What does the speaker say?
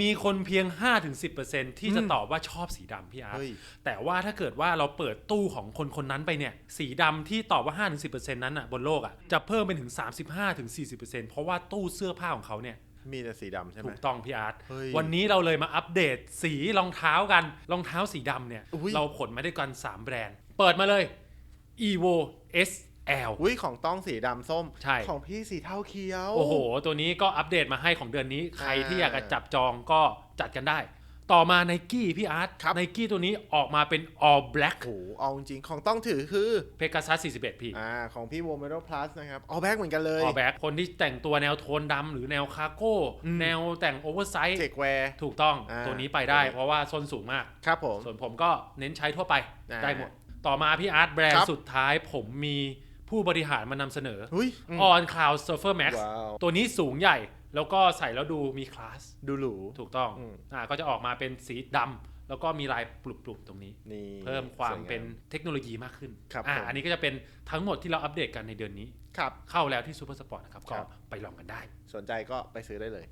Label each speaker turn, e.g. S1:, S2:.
S1: มีคนเพียง 5-10%ที่จะตอบว่าชอบสีดำพี่อาร์ต
S2: เฮ้ย
S1: แต่ว่าถ้าเกิดว่าเราเปิดตู้ของคนคนนั้นไปเนี่ย สีดำที่ตอบว่า 5-10%นั้นอะบนโลกอะจะเพิ่มเป็นถึง 35-40%เพราะว่าตู้เสื้อผ้าของเขาเนี่ย
S2: มีแต่สีดำใช่ไหม
S1: ถูกต้องพี่อาร์ต
S2: เฮ้ย
S1: วันนี้เราเลยมาอัปเดตสีรองเท้ากัน รองเท้าสีดำเนี่ย
S2: อุ๊ย
S1: เราขนมาด้วยกัน 3 แบรนด์ เปิดมาเลย evo SL
S2: อุ้ยของต้องสีดำส้ม
S1: ใช่
S2: ของพี่สีเทาเขียว
S1: โอ้โห ตัวนี้ก็อัปเดตมาให้ของเดือนนี้ ใครที่
S2: อ่า
S1: อยากจะจับจองก็จัดกันได้ ต่อมาไนกี้พี่อาร์ต
S2: ครับ
S1: ไนกี้ตัวนี้ออกมาเป็น all black
S2: โอ้โหเอาจริงๆของต้องถือคือ
S1: Pegasus 41พี่
S2: อ่าของพี่โวเมโ o พลัสนะครับเอาแบ็กเหมือนกันเลย
S1: all black คนที่แต่งตัวแนวโทนดำหรือแนวคาร์โก้
S2: อืม
S1: แนวแต่งโอเวอร์ไซส์
S2: เทคแวร์
S1: ถูกต้อง
S2: อ่า
S1: ตัวนี้ไปได้
S2: ตัวนี้
S1: เพราะว่าส้นสูงมาก
S2: ครับผม
S1: ส่วนผมก็เน้นใช้ทั่วไป
S2: อ่า
S1: ได้หมดต่อมาพี่อาร์ตแบรน
S2: ครั
S1: ด์
S2: บ
S1: สุดท้ายผมมี ผู้บริหารมานำเสนอ
S2: หุ้ยอืม
S1: On Cloud Surfer Max
S2: ว้าว
S1: ตัวนี้สูงใหญ่ แล้วก็ใส่แล้วดูมีคลาส
S2: ดูหรู
S1: ถูกต้อง
S2: อืม
S1: อ่า ก็จะออกมาเป็นสีดำ แล้วก็มีลายปลุกๆตรงนี้
S2: นี่
S1: เพิ่มความ
S2: สยง
S1: เป็นเทคโนโลยีมากขึ้น
S2: ครับ
S1: อ่า
S2: ผม
S1: อันนี้ก็จะเป็นทั้งหมดที่เราอัปเดตกันในเดือนนี้
S2: ครับ
S1: เข้าแล้วที่ซูเปอร์สปอร์ตนะครับ
S2: ครั
S1: ก็
S2: บ
S1: ไปลองกันได้
S2: สนใจก็ไปซื้อได้เลย